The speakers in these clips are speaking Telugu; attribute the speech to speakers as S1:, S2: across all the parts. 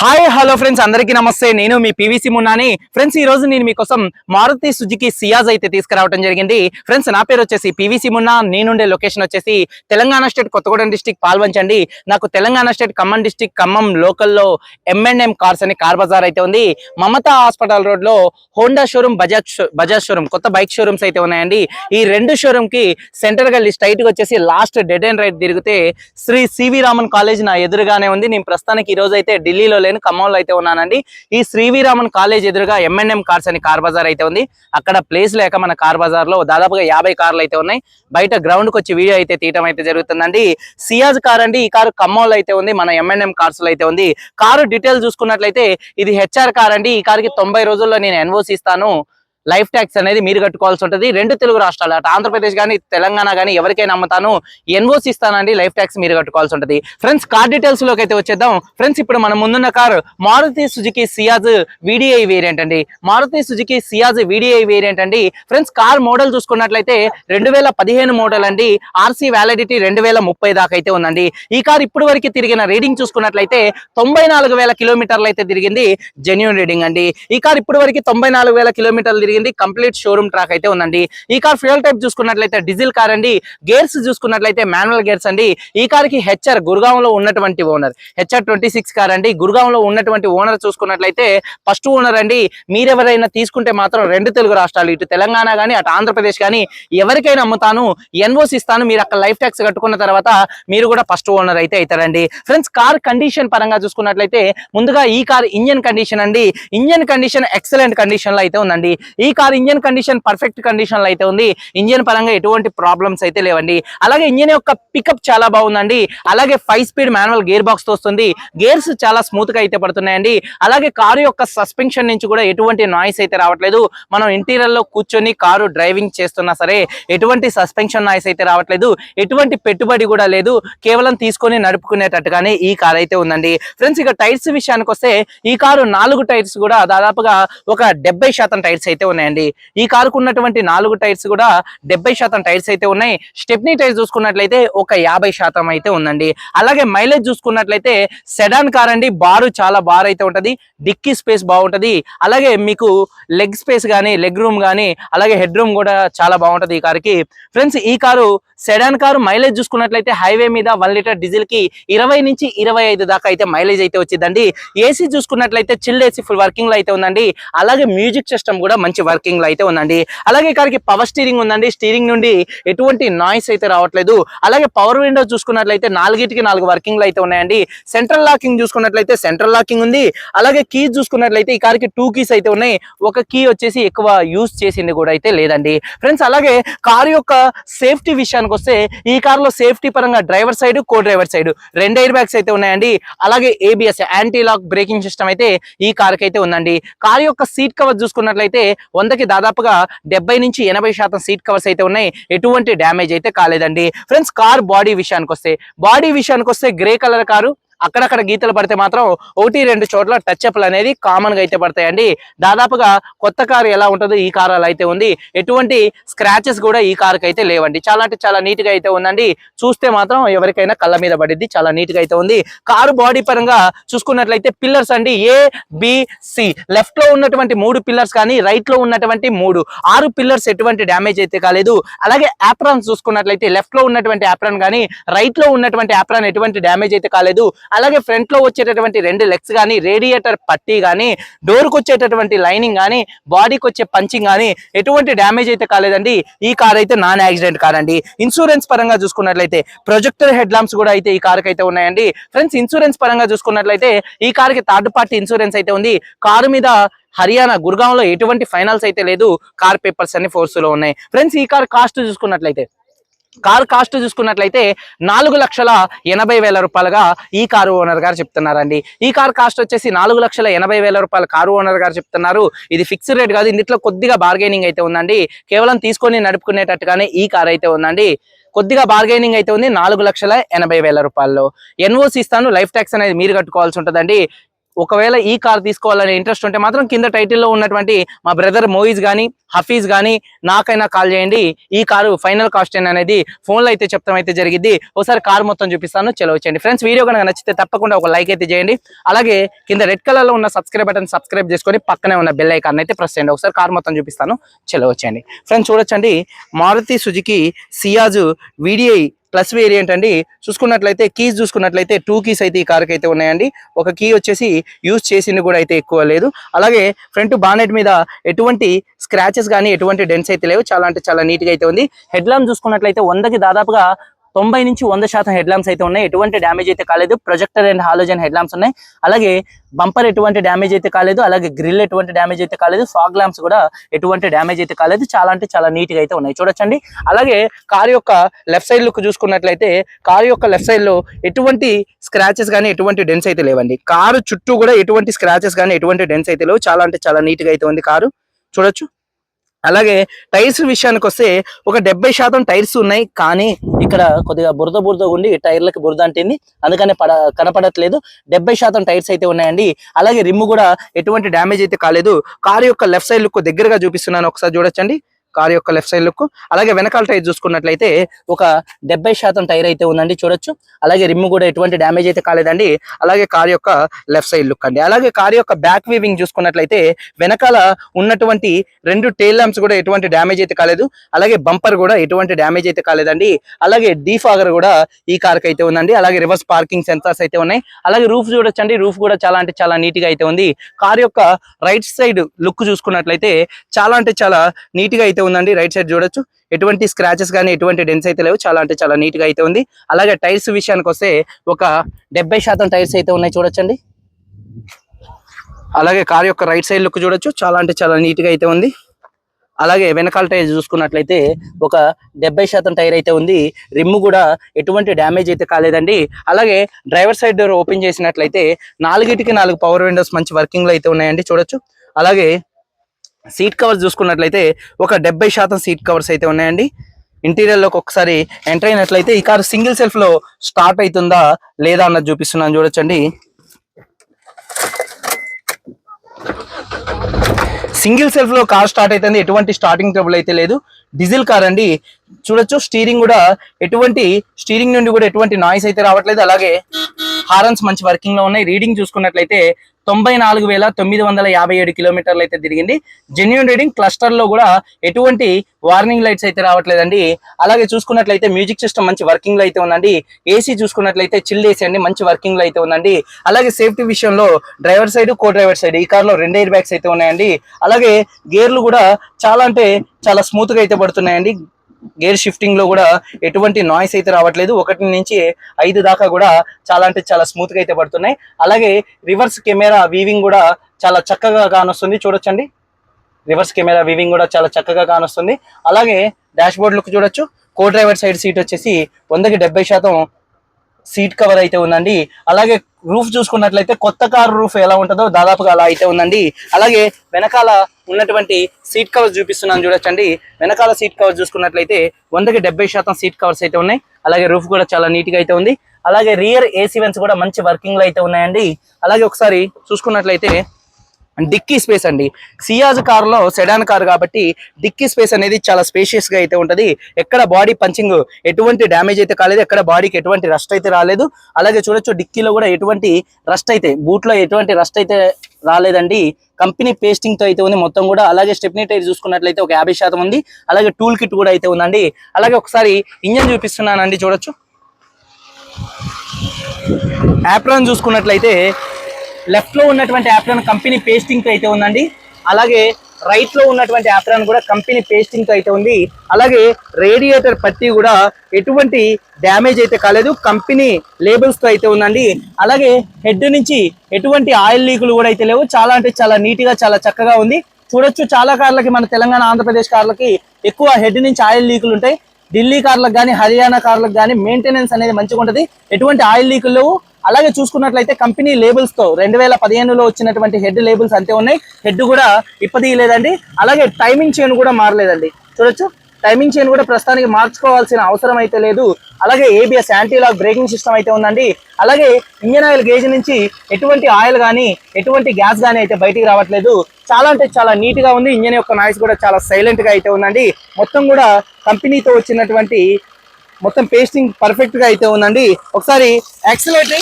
S1: హాయ్ హలో ఫ్రెండ్స్ అందరికీ నమస్తే. నేను మీ పివిసి మున్నాని. ఫ్రెండ్స్ ఈ రోజు నేను మీకోసం మారుతి సుజుకి సియాజ్ అయితే తీసుకురావడం జరిగింది. ఫ్రెండ్స్ నా పేరు వచ్చేసి పివిసి మున్నా. నేనుండే లొకేషన్ వచ్చేసి తెలంగాణ స్టేట్ కొత్తగూడెం డిస్టిక్ పాల్వంచండి. నాకు తెలంగాణ స్టేట్ ఖమ్మం డిస్టిక్ ఖమ్మం లోకల్లో ఎంఎన్ఎం కార్స్ అనే కార్ బజార్ అయితే ఉంది. మమతా హాస్పిటల్ రోడ్లో Honda showroom Bajaj Bajaj showroom కొత్త బైక్ షోరూమ్స్ అయితే ఉన్నాయండి. ఈ రెండు షోరూమ్కి సెంటర్ గల్లి స్ట్రైట్గా వచ్చేసి లాస్ట్ డెడ్ అండ్ రైట్ తిరిగితే శ్రీ సివి రామన్ కాలేజ్ నా ఎదురుగానే ఉంది. నేను ప్రస్తుతానికి ఈ రోజు అయితే ఢిల్లీలో లేని ఖమ్మంలో అయితే ఉన్నానండి. ఈ శ్రీవీరామన్ కాలేజ్ ఎదురుగా ఎంఎన్ఎం కార్స్ అని కార్ బజార్ అయితే ఉంది. అక్కడ ప్లేస్ లేక మన కార్ బజార్లో దాదాపుగా యాభై కార్లు అయితే ఉన్నాయి. బయట గ్రౌండ్కి వచ్చి వీడియో అయితే తీయటం అయితే జరుగుతుందండి. సియాజ్ కార్ అండి ఈ కారు ఖమ్మంలో అయితే ఉంది మన ఎంఎన్ఎం కార్స్లో అయితే ఉంది. కారు డీటెయిల్ చూసుకున్నట్లయితే ఇది హెచ్ఆర్ కార్ అండి. ఈ కార్కి తొంభై రోజుల్లో నేను ఎన్ఓసి ఇస్తాను. లైఫ్ ట్యాక్స్ అనేది మీరు కట్టుకోవాల్సి ఉంటుంది. రెండు తెలుగు రాష్ట్రాలు అటు ఆంధ్రప్రదేశ్ కానీ తెలంగాణ కానీ ఎవరికైనా అమ్ముతాను ఎన్ఓసి ఇస్తానండి లైఫ్ ట్యాక్స్ మీరు కట్టుకోవాల్సి ఉంటుంది. ఫ్రెండ్స్ కార్ డీటెయిల్స్లోకి అయితే వచ్చేద్దాం. ఫ్రెండ్స్ ఇప్పుడు మన ముందున్న car Maruti Suzuki Ciaz VDI variant అండి. Maruti Suzuki Ciaz VDI variant అండి. ఫ్రెండ్స్ కార్ మోడల్ చూసుకున్నట్లయితే రెండు వేల పదిహేను మోడల్ అండి. ఆర్సీ వ్యాలిడిటీ రెండు వేల ముప్పై దాకా అయితే ఉందండి. ఈ కార్ ఇప్పుడు వరకు తిరిగిన రీడింగ్ చూసుకున్నట్లయితే తొంభై నాలుగు వేల కిలోమీటర్లు అయితే తిరిగింది. జెన్యున్ రీడింగ్ అండి. ఈ కార్ ఇప్పుడు వరకు తొంభై నాలుగు వేల కిలోమీటర్లు తిరిగింది. కంప్లీట్ షోరూమ్ ట్రాక్ అయితే ఉందండి. ఈ కార్ ఫ్యూయల్ టైప్ చూసుకున్నట్లయితే డీజిల్ కార్ అండి. గేర్స్ చూసుకున్నట్లయితే మాన్యువల్ గేర్స్ అండి. ఈ కార్కి హెచ్ఆర్ గురుగాం లో ఉన్నటువంటి owner. HR twenty six car అండి. గురుగాం లో ఉన్నటువంటి ఓనర్ చూసుకున్నట్లయితే ఫస్ట్ ఓనర్ అండి. మీరెవరైనా తీసుకుంటే మాత్రం రెండు తెలుగు రాష్ట్రాలు. ఇటు తెలంగాణ కానీ అటు ఆంధ్రప్రదేశ్ కానీ ఎవరికైనా అమ్ముతాను. ఎన్ఓసి ఇస్తాను. మీరు అక్కడ లైఫ్ ట్యాక్స్ కట్టుకున్న తర్వాత మీరు కూడా ఫస్ట్ ఓనర్ అయితే అవుతారండి. ఫ్రెండ్స్ కార్ కండిషన్ పరంగా చూసుకున్నట్లయితే ముందుగా ఈ కార్ ఇంజన్ కండిషన్ అండి. ఇంజన్ కండిషన్ ఎక్సలెంట్ కండిషన్లో అయితే ఉందండి. ఈ కార్ ఇంజన్ కండిషన్ పర్ఫెక్ట్ కండిషన్లో అయితే ఉంది. ఇంజన్ పరంగా ఎటువంటి ప్రాబ్లమ్స్ అయితే లేవండి. అలాగే ఇంజన్ యొక్క పికప్ చాలా బాగుందండి. అలాగే ఫైవ్ స్పీడ్ మాన్యువల్ గేర్ బాక్స్తో వస్తుంది గేర్స్ చాలా స్మూత్గా అయితే పడుతున్నాయండి. అలాగే కారు యొక్క సస్పెన్షన్ నుంచి కూడా ఎటువంటి నాయిస్ అయితే రావట్లేదు. మనం ఇంటీరియర్లో కూర్చొని కారు డ్రైవింగ్ చేస్తున్నా సరే ఎటువంటి సస్పెన్షన్ నాయిస్ అయితే రావట్లేదు. ఎటువంటి పెట్టుబడి కూడా లేదు. కేవలం తీసుకొని నడుపుకునేటట్టుగానే ఈ కార్ అయితే ఉందండి. ఫ్రెండ్స్ ఇక టైర్స్ విషయానికి వస్తే ఈ కారు నాలుగు టైర్స్ కూడా దాదాపుగా ఒక డెబ్బై శాతం టైర్స్ అయితే ఉన్నాయండి. ఈ కారుకు ఉన్నటువంటి నాలుగు టైర్స్ కూడా డెబ్బై శాతం టైర్స్ అయితే ఉన్నాయి. స్టెప్నీ టైర్ చూసుకున్నట్లయితే ఒక యాభై శాతం అయితే ఉందండి. అలాగే మైలేజ్ చూసుకున్నట్లయితే సెడాన్ కార్ అండి. బారు చాలా బార్ అయితే ఉంటది. డిక్కీ స్పేస్ బాగుంటది. అలాగే మీకు లెగ్ స్పేస్ కానీ లెగ్ రూమ్ కానీ అలాగే హెడ్ రూమ్ కూడా చాలా బాగుంటది ఈ కారుకి. ఫ్రెండ్స్ ఈ కారు సెడాన్ కారు మైలేజ్ చూసుకున్నట్లయితే హైవే మీద వన్ లీటర్ డీజిల్కి ఇరవై నుంచి ఇరవై ఐదు దాకా అయితే మైలేజ్ అయితే వచ్చిందండి. ఏసీ చూసుకున్నట్లయితే చిల్డ్ ఏసీ ఫుల్ వర్కింగ్లో అయితే ఉందండి. అలాగే మ్యూజిక్ సిస్టమ్ కూడా మంచి వర్కింగ్లో అయితే ఉందండి. అలాగే కారికి పవర్ స్టీరింగ్ ఉందండి. స్టీరింగ్ నుండి ఎటువంటి నాయిస్ అయితే రావట్లేదు. అలాగే పవర్ విండో చూసుకున్నట్లయితే నాలుగిటికి నాలుగు వర్కింగ్లు అయితే ఉన్నాయండి. సెంట్రల్ లాకింగ్ చూసుకున్నట్లయితే సెంట్రల్ లాకింగ్ ఉంది. అలాగే కీస్ చూసుకున్నట్లయితే ఈ కార్కి టూ కీస్ అయితే ఉన్నాయి. ఒక కీ వచ్చేసి ఎక్కువ యూస్ చేసింది కూడా అయితే లేదండి. ఫ్రెండ్స్ అలాగే కార్ యొక్క సేఫ్టీ విషయానికి వస్తే ఈ కార్లో సేఫ్టీ పరంగా driver side co driver side రెండు ఎయిర్ బ్యాగ్స్ అయితే ఉన్నాయండి. అలాగే ABS anti lock braking system అయితే ఈ కార్కి అయితే ఉందండి. కార్ యొక్క సీట్ కవర్ చూసుకున్నట్లయితే వందకి దాదాపుగా డెబ్బై నుంచి ఎనభై శాతం సీట్ కవర్స్ అయితే ఉన్నాయి. ఎటువంటి డ్యామేజ్ అయితే కాలేదండి. ఫ్రెండ్స్ కార్ బాడీ విషయానికి వస్తే బాడీ విషయానికి వస్తే గ్రే కలర్ కారు అక్కడక్కడ గీతలు పడితే మాత్రం ఒకటి రెండు చోట్ల టచ్ అప్లు అనేది కామన్గా అయితే పడతాయండి. దాదాపుగా కొత్త కారు ఎలా ఉంటుందో ఈ కారు అలా అయితే ఉంది. ఎటువంటి స్క్రాచెస్ కూడా ఈ కారుకి అయితే లేవండి. చాలా అంటే చాలా నీట్గా అయితే ఉందండి. చూస్తే మాత్రం ఎవరికైనా కళ్ళ మీద పడింది చాలా నీట్గా అయితే ఉంది. కారు బాడీ పరంగా చూసుకున్నట్లయితే పిల్లర్స్ అండి. ఏ బి సి లెఫ్ట్లో ఉన్నటువంటి మూడు పిల్లర్స్ కానీ రైట్లో ఉన్నటువంటి మూడు. ఆరు పిల్లర్స్ ఎటువంటి డ్యామేజ్ అయితే కాలేదు. అలాగే యాప్రాన్ చూసుకున్నట్లయితే లెఫ్ట్లో ఉన్నటువంటి యాప్రాన్ కానీ రైట్లో ఉన్నటువంటి యాప్రాన్ ఎటువంటి డ్యామేజ్ అయితే కాలేదు. అలాగే ఫ్రంట్లో వచ్చేటటువంటి రెండు లెగ్స్ కానీ రేడియేటర్ పట్టీ కానీ డోర్కి వచ్చేటటువంటి లైనింగ్ కానీ బాడీకి వచ్చే పంచింగ్ కానీ ఎటువంటి డ్యామేజ్ అయితే కాలేదండి. ఈ కార్ అయితే నాన్ యాక్సిడెంట్ కార్ అండి. ఇన్సూరెన్స్ పరంగా చూసుకున్నట్లయితే ప్రొజెక్టర్ హెడ్ లాంప్స్ కూడా అయితే ఈ కార్కి అయితే ఉన్నాయండి. ఫ్రెండ్స్ ఇన్సూరెన్స్ పరంగా చూసుకున్నట్లయితే ఈ కార్కి థర్డ్ పార్టీ ఇన్సూరెన్స్ అయితే ఉంది. కారు మీద హర్యానా గుర్గాంలో ఎటువంటి ఫైనల్స్ అయితే లేదు. కార్ పేపర్స్ అన్ని ఫోర్స్లో ఉన్నాయి. ఫ్రెండ్స్ ఈ కార్ కాస్ట్ చూసుకున్నట్లయితే కార్ కాస్ట్ చూసుకున్నట్లయితే నాలుగు లక్షల ఎనభై వేల రూపాయలుగా ఈ కారు ఓనర్ గారు చెప్తున్నారండి. ఈ కార్ కాస్ట్ వచ్చేసి నాలుగు లక్షల ఎనభై వేల రూపాయల కారు ఓనర్ గారు చెప్తున్నారు. ఇది ఫిక్స్డ్ రేట్ కాదు ఇందులో కొద్దిగా బార్గెనింగ్ అయితే ఉందండి. కేవలం తీసుకొని నడుపుకునేటట్టుగానే ఈ కారు అయితే ఉందండి. కొద్దిగా బార్గెనింగ్ అయితే ఉంది నాలుగు లక్షల ఎనభై వేల రూపాయల్లో. ఎన్ఓసి ఇస్తాను లైఫ్ ట్యాక్స్ అనేది మీరు కట్టుకోవాల్సి ఉంటుందండి. ఒకవేళ ఈ కార్ తీసుకోవాలనే ఇంట్రెస్ట్ ఉంటే మాత్రం కింద టైటిల్లో ఉన్నటువంటి మా బ్రదర్ మోయిజ్ కానీ హఫీజ్ కానీ నాకైనా కాల్ చేయండి. ఈ కారు ఫైనల్ కాస్ట్ అనేది ఫోన్లో అయితే చెప్తాం అయితే జరిగింది ఒకసారి కార్ మొత్తం చూపిస్తాను చెలవచ్చండి ఫ్రెండ్స్ వీడియో కనుక నచ్చితే తప్పకుండా ఒక లైక్ అయితే చేయండి. అలాగే కింద రెడ్ కలర్లో ఉన్న సబ్స్క్రైబ్ బటన్ సబ్స్క్రైబ్ చేసుకొని పక్కనే ఉన్న బెల్ ఐకాన్ అయితే ప్రెస్ చేయండి. ఒకసారి కార్ మొత్తం చూపిస్తాను చెలవచ్చండి ఫ్రెండ్స్ చూడొచ్చండి. Maruti Suzuki Ciaz VDI plus variant అండి చూసుకున్నట్లయితే కీస్ చూసుకున్నట్లయితే టూ కీస్ అయితే ఈ కార్కి అయితే ఉన్నాయండి. ఒక కీ వచ్చేసి యూజ్ చేసింది కూడా అయితే ఎక్కువ లేదు. అలాగే ఫ్రంట్ బానెట్ మీద ఎటువంటి స్క్రాచెస్ కానీ ఎటువంటి డెన్స్ అయితే లేవు. చాలా అంటే చాలా నీట్గా అయితే ఉంది. హెడ్ ల్యాంప్ చూసుకున్నట్లయితే వందకి దాదాపుగా తొంభై నుంచి వంద శాతం హెడ్ ల్యాంప్స్ అయితే ఉన్నాయి. ఎటువంటి డ్యామేజ్ అయితే కాలేదు. Projector and halogen head lamps ఉన్నాయి. అలాగే బంపర్ ఎటువంటి డ్యామేజ్ అయితే కాలేదు. అలాగే గ్రిల్ ఎటువంటి డ్యామేజ్ అయితే కాలేదు. ఫాగ్ ల్యాంప్స్ కూడా ఎటువంటి డ్యామేజ్ అయితే కాలేదు. చాలా అంటే చాలా నీట్గా అయితే ఉన్నాయి. చూడొచ్చండి. అలాగే కార్ యొక్క లెఫ్ట్ సైడ్ లుక్ చూసుకున్నట్లయితే కార్ యొక్క లెఫ్ట్ సైడ్లో ఎటువంటి స్క్రాచెస్ కానీ ఎటువంటి డెన్స్ అయితే లేవండి. కారు చుట్టూ కూడా ఎటువంటి స్క్రాచెస్ కానీ ఎటువంటి డెన్స్ అయితే లేవు. చాలా అంటే చాలా నీట్గా అయితే ఉంది కారు చూడొచ్చు. అలాగే టైర్స్ విషయానికి వస్తే ఒక డెబ్బై శాతం టైర్స్ ఉన్నాయి కానీ ఇక్కడ కొద్దిగా బురద బురద ఉండి టైర్లకు బురద అంటింది. అందుకనే పడ కనపడట్లేదు. డెబ్బై శాతం టైర్స్ అయితే ఉన్నాయండి. అలాగే రిమ్ కూడా ఎటువంటి డ్యామేజ్ అయితే కాలేదు. కారు యొక్క లెఫ్ట్ సైడ్ లుక్ దగ్గరగా చూపిస్తున్నాను. ఒకసారి చూడొచ్చండి. కార్ యొక్క లెఫ్ట్ సైడ్ లుక్. అలాగే వెనకాల టైర్ చూసుకున్నట్లయితే ఒక డెబ్బై శాతం టైర్ అయితే ఉందండి చూడొచ్చు. అలాగే రిమ్ కూడా ఎటువంటి డ్యామేజ్ అయితే కాలేదండి. అలాగే కారు యొక్క లెఫ్ట్ సైడ్ లుక్ అండి. అలాగే కార్ యొక్క బ్యాక్ వీవింగ్ చూసుకున్నట్లయితే వెనకాల ఉన్నటువంటి రెండు టైల్ ల్యాంప్స్ కూడా ఎటువంటి డ్యామేజ్ అయితే కాలేదు. అలాగే బంపర్ కూడా ఎటువంటి డ్యామేజ్ అయితే కాలేదండి. అలాగే డీఫాగర్ కూడా ఈ కార్ అయితే ఉందండి. అలాగే రివర్స్ పార్కింగ్ సెన్సార్స్ అయితే ఉన్నాయి. అలాగే రూఫ్ చూడొచ్చండి. రూఫ్ కూడా చాలా అంటే చాలా నీట్గా అయితే ఉంది. కార్ యొక్క రైట్ సైడ్ లుక్ చూసుకున్నట్లయితే చాలా అంటే చాలా నీట్గా అయితే ఉందండి. రైట్ సైడ్ చూడొచ్చు. ఎటువంటి స్క్రాచెస్ కానీ ఎటువంటి డెన్స్ అయితే లేవు. చాలా అంటే చాలా నీట్గా అయితే ఉంది. అలాగే టైర్స్ విషయానికి వస్తే ఒక డెబ్బై శాతం టైర్స్ అయితే ఉన్నాయి చూడొచ్చండి. అలాగే కార్ యొక్క రైట్ సైడ్ లుక్ చూడొచ్చు. చాలా అంటే చాలా నీట్గా అయితే ఉంది. అలాగే వెనకాల టైర్ చూసుకున్నట్లయితే ఒక డెబ్బై శాతం టైర్ అయితే ఉంది. రిమ్ కూడా ఎటువంటి డ్యామేజ్ అయితే కాలేదండి. అలాగే డ్రైవర్ సైడ్ డోర్ ఓపెన్ చేసినట్లయితే నాలుగిటికి నాలుగు పవర్ విండోస్ మంచి వర్కింగ్లో అయితే ఉన్నాయండి. చూడొచ్చు. అలాగే సీట్ కవర్స్ చూసుకున్నట్లయితే ఒక డెబ్బై శాతం సీట్ కవర్స్ అయితే ఉన్నాయండి. ఇంటీరియర్లోకి ఒకసారి ఎంటర్ అయినట్లయితే ఈ కారు సింగిల్ సెల్ఫ్లో స్టార్ట్ అవుతుందా లేదా అన్నది చూపిస్తున్నాను చూడొచ్చండి. సింగిల్ సెల్ఫ్లో కార్ స్టార్ట్ అవుతుంది. ఎటువంటి స్టార్టింగ్ ట్రబుల్ అయితే లేదు. డీజిల్ కార్ అండి. చూడొచ్చు స్టీరింగ్ కూడా ఎటువంటి స్టీరింగ్ నుండి కూడా ఎటువంటి నాయిస్ అయితే రావట్లేదు. అలాగే హారన్స్ మంచి వర్కింగ్లో ఉన్నాయి. రీడింగ్ చూసుకున్నట్లయితే తొంభై నాలుగు వేల తొమ్మిది వందల యాభై ఏడు కిలోమీటర్లు అయితే తిరిగింది. జెన్యున్ రీడింగ్ క్లస్టర్లో కూడా ఎటువంటి వార్నింగ్ లైట్స్ అయితే రావట్లేదండి. అలాగే చూసుకున్నట్లయితే మ్యూజిక్ సిస్టమ్ మంచి వర్కింగ్లో అయితే ఉందండి. ఏసీ చూసుకున్నట్లయితే చిల్ ఏసీ అండి మంచి వర్కింగ్లో అయితే ఉందండి. అలాగే సేఫ్టీ విషయంలో driver side co driver side ఈ కార్లో రెండు ఎయిర్ బ్యాగ్స్ అయితే ఉన్నాయండి. అలాగే గేర్లు కూడా చాలా అంటే చాలా స్మూత్గా అయితే పడుతున్నాయండి. గేర్ షిఫ్టింగ్లో కూడా ఎటువంటి నాయిస్ అయితే రావట్లేదు. ఒకటి నుంచి ఐదు దాకా కూడా చాలా అంటే చాలా స్మూత్గా అయితే పడుతున్నాయి. అలాగే రివర్స్ కెమెరా వీవింగ్ కూడా చాలా చక్కగా కానొస్తుంది. చూడొచ్చండి. రివర్స్ కెమెరా వీవింగ్ కూడా చాలా చక్కగా కానొస్తుంది. అలాగే డాష్ బోర్డ్ లుక్ చూడొచ్చు. కో డ్రైవర్ సైడ్ సీట్ వచ్చేసి వందకి డెబ్బై శాతం సీట్ కవర్ అయితే ఉందండి. అలాగే రూఫ్ చూసుకున్నట్లయితే కొత్త కారు రూఫ్ ఎలా ఉంటుందో దాదాపుగా అలా అయితే ఉందండి. అలాగే వెనకాల ఉన్నటువంటి సీట్ కవర్స్ చూపిస్తున్నాను చూడొచ్చండి. వెనకాల సీట్ కవర్ చూసుకున్నట్లయితే వందకి డెబ్బై శాతం సీట్ కవర్స్ అయితే ఉన్నాయి. అలాగే రూఫ్ కూడా చాలా నీట్గా అయితే ఉంది. అలాగే రియర్ ఏసీ వెన్స్ కూడా మంచి వర్కింగ్లో అయితే ఉన్నాయండి. అలాగే ఒకసారి చూసుకున్నట్లయితే డిక్కీ స్పేస్ అండి. సియాజ్ కారులో సెడాన్ కార్ కాబట్టి డిక్కీ స్పేస్ అనేది చాలా స్పేషియస్గా అయితే ఉంటుంది. ఎక్కడ బాడీ పంచింగ్ ఎటువంటి డ్యామేజ్ అయితే కాలేదు ఎక్కడ బాడీకి ఎటువంటి రస్ట్ అయితే రాలేదు. అలాగే చూడొచ్చు డిక్కీలో కూడా ఎటువంటి రస్ట్ అయితే బూట్లో ఎటువంటి రస్ట్ అయితే రాలేదండి. కంపెనీ పేస్టింగ్తో అయితే ఉంది మొత్తం కూడా. అలాగే స్టెప్నీ టైర్ చూసుకున్నట్లయితే ఒక యాభై శాతం ఉంది. అలాగే టూల్ కిట్ కూడా అయితే ఉందండి. అలాగే ఒకసారి ఇంజన్ చూపిస్తున్నానండి చూడొచ్చు. యాప్రాన్ చూసుకున్నట్లయితే లెఫ్ట్లో ఉన్నటువంటి యాప్రాన్ కంపెనీ పేస్టింగ్ అయితే ఉందండి. అలాగే రైట్లో ఉన్నటువంటి యాప్రాన్ కూడా కంపెనీ పేస్టింగ్ అయితే ఉంది. అలాగే రేడియేటర్ పత్తి కూడా ఎటువంటి డ్యామేజ్ అయితే కాలేదు. కంపెనీ లేబుల్స్తో అయితే ఉందండి. అలాగే హెడ్ నుంచి ఎటువంటి ఆయిల్ లీకులు కూడా అయితే లేవు. చాలా అంటే చాలా నీట్గా చాలా చక్కగా ఉంది. చూడొచ్చు చాలా కార్లకి మన తెలంగాణ ఆంధ్రప్రదేశ్ కార్లకి ఎక్కువ హెడ్ నుంచి ఆయిల్ లీకులు ఉంటాయి. ఢిల్లీ కార్లకు కానీ హర్యానా కార్లకు కానీ మెయింటెనెన్స్ అనేది మంచిగా ఉంటుంది. ఎటువంటి ఆయిల్ లీకులు లేవు. అలాగే చూసుకున్నట్లయితే కంపెనీ లేబుల్స్తో రెండు వేల పదిహేనులో వచ్చినటువంటి హెడ్ లేబుల్స్ అంతే ఉన్నాయి. హెడ్ కూడా ఇప్పదీయలేదండి. అలాగే టైమింగ్ చైన్ కూడా మారలేదండి. చూడొచ్చు. టైమింగ్ చైన్ కూడా ప్రస్తుతానికి మార్చుకోవాల్సిన అవసరం అయితే లేదు. అలాగే ABS anti lock braking system అయితే ఉందండి. అలాగే ఇంజన్ ఆయిల్ గేజ్ నుంచి ఎటువంటి ఆయిల్ కానీ ఎటువంటి గ్యాస్ కానీ అయితే బయటికి రావట్లేదు. చాలా అంటే చాలా నీట్గా ఉంది. ఇంజన్ యొక్క నాయిస్ కూడా చాలా సైలెంట్గా అయితే ఉందండి. మొత్తం కూడా కంపెనీతో వచ్చినటువంటి మొత్తం పేస్టింగ్ పర్ఫెక్ట్గా అయితే ఉందండి. ఒకసారి యాక్సిలేటరీ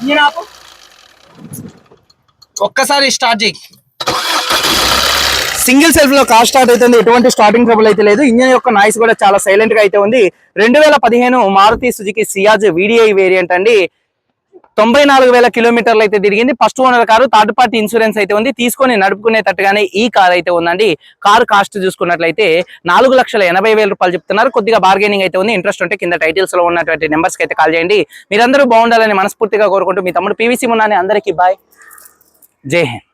S1: ఇంజిన్ ఆపు. ఒక్కసారి స్టార్ట్ చేయి. సింగిల్ సెల్ఫ్లో కార్ స్టార్ట్ అవుతుంది. ఎటువంటి స్టార్టింగ్ ట్రబుల్ అయితే లేదు. ఇంజన్ యొక్క నాయిస్ కూడా చాలా సైలెంట్గా అయితే ఉంది. రెండు వేల పదిహేను Maruti Suzuki Ciaz VDI variant అండి. తొంభై నాలుగు వేల కిలోమీటర్లు అయితే తిరిగింది. First owner car third party insurance అయితే ఉంది. తీసుకొని నడుపుకునేటట్టుగానే ఈ కార్ అయితే ఉందండి. కారు కాస్ట్ చూసుకున్నట్లయితే నాలుగు లక్షల ఎనభై వేల రూపాయలు చెప్తున్నారు. కొద్దిగా బార్గెనింగ్ అయితే ఉంది. ఇంట్రెస్ట్ ఉంటే కింద టైటిల్స్లో ఉన్నటువంటి నెంబర్స్కి అయితే కాల్ చేయండి. మీరందరూ బాగుండాలని మనస్ఫూర్తిగా కోరుకుంటూ మీ తమ్ముడు పీవీసీ ఉన్నాను అందరికీ బాయ్ జై హింద్.